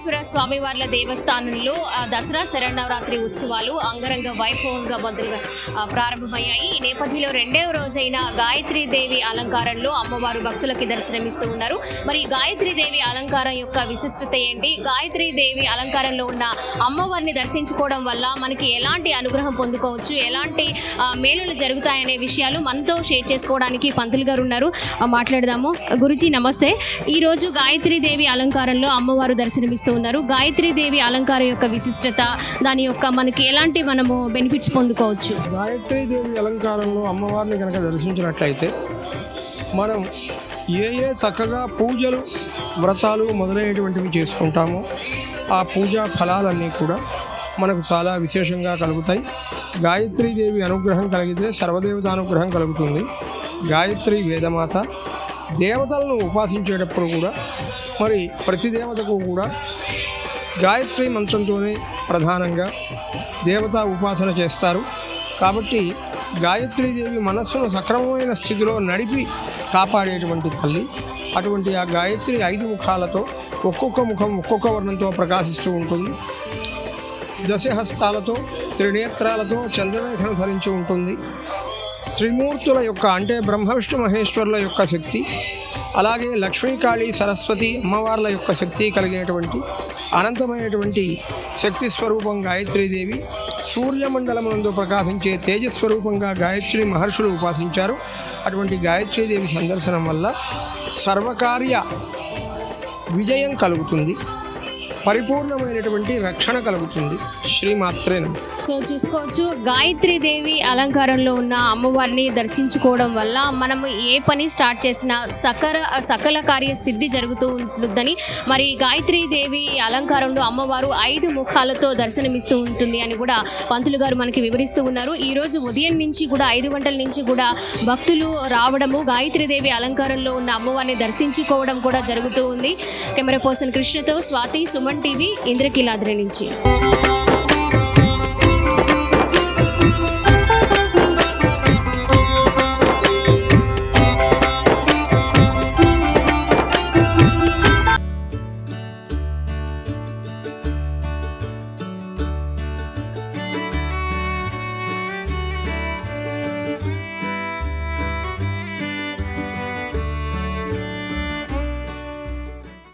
దుర్గా స్వామివార్ల దేవస్థానంలో దసరా శరణవరాత్రి ఉత్సవాలు అంగరంగ వైభవంగా మొదలు ప్రారంభమయ్యాయి. ఈ నేపథ్యంలో రెండవ రోజైన గాయత్రీ దేవి అలంకారంలో అమ్మవారు భక్తులకి దర్శనమిస్తూ ఉన్నారు. మరి గాయత్రీ దేవి అలంకారం యొక్క విశిష్టత ఏంటి? గాయత్రీ దేవి అలంకారంలో ఉన్న అమ్మవారిని దర్శించుకోవడం వల్ల మనకి ఎలాంటి అనుగ్రహం పొందుకోవచ్చు? ఎలాంటి మేలులు జరుగుతాయనే విషయాలు మనతో షేర్ చేసుకోవడానికి పంతులు గారు ఉన్నారు. మాట్లాడదాము. గురుజీ నమస్తే. ఈ రోజు గాయత్రీ దేవి అలంకారంలో అమ్మవారు దర్శనమిస్తూ ఉన్నారు. గాయత్రీ దేవి అలంకారం యొక్క విశిష్టత దాని యొక్క మనకి ఎలాంటి మనము బెనిఫిట్స్ పొందుకోవచ్చు? గాయత్రీ దేవి అలంకారంలో అమ్మవారిని కనుక దర్శించినట్లయితే మనం ఏ ఏ చక్కగా పూజలు వ్రతాలు మొదలైనటువంటివి చేసుకుంటామో ఆ పూజా ఫలాలన్నీ కూడా మనకు చాలా విశేషంగా కలుగుతాయి. గాయత్రీదేవి అనుగ్రహం కలిగితే సర్వదేవతానుగ్రహం కలుగుతుంది. గాయత్రి వేదమాత దేవతలను ఉపాసించేటప్పుడు కూడా మరి ప్రతి దేవతకు కూడా గాయత్రి మంత్రంతోనే ప్రధానంగా దేవతా ఉపాసన చేస్తారు. కాబట్టి గాయత్రీదేవి మనస్సును సక్రమమైన స్థితిలో నడిపి కాపాడేటువంటి తల్లి అటువంటి ఆ గాయత్రి ఐదు ముఖాలతో ఒక్కొక్క ముఖం ఒక్కొక్క వర్ణంతో ప్రకాశిస్తూ ఉంటుంది. దశహస్తాలతో త్రినేత్రాలతో చంద్రరేఖను ధరించి ఉంటుంది. త్రిమూర్తుల యొక్క అంటే బ్రహ్మ విష్ణు మహేశ్వరుల యొక్క శక్తి అలాగే లక్ష్మీకాళి సరస్వతి అమ్మవార్ల యొక్క శక్తి కలిగినటువంటి అనంతమైనటువంటి శక్తి స్వరూపం గాయత్రీదేవి సూర్యమండలమునందు ప్రకాశించే తేజస్వరూపంగా గాయత్రి మహర్షులు ఉపాసించారు. అటువంటి గాయత్రీదేవి సందర్శనం వల్ల సర్వకార్య విజయం కలుగుతుంది. పరిపూర్ణమైనటువంటి రక్షణ కలుగుతుంది. శ్రీమాత్రే సో చూసుకోవచ్చు గాయత్రి దేవి అలంకారంలో ఉన్న అమ్మవారిని దర్శించుకోవడం వల్ల మనము ఏ పని స్టార్ట్ చేసినా సకల సకల కార్య సిద్ధి జరుగుతూ ఉంటుందని మరి గాయత్రి దేవి అలంకారంలో అమ్మవారు ఐదు ముఖాలతో దర్శనమిస్తూ ఉంటుంది అని కూడా పంతులు గారు మనకి వివరిస్తూ ఉన్నారు. ఈ రోజు ఉదయం నుంచి కూడా ఐదు గంటల నుంచి కూడా భక్తులు రావడము గాయత్రీ దేవి అలంకారంలో ఉన్న అమ్మవారిని దర్శించుకోవడం కూడా జరుగుతూ ఉంది. కెమెరా పర్సన్ కృష్ణతో స్వాతి వన్ టీవీ ఇంద్రకీలాద్రి నుంచి.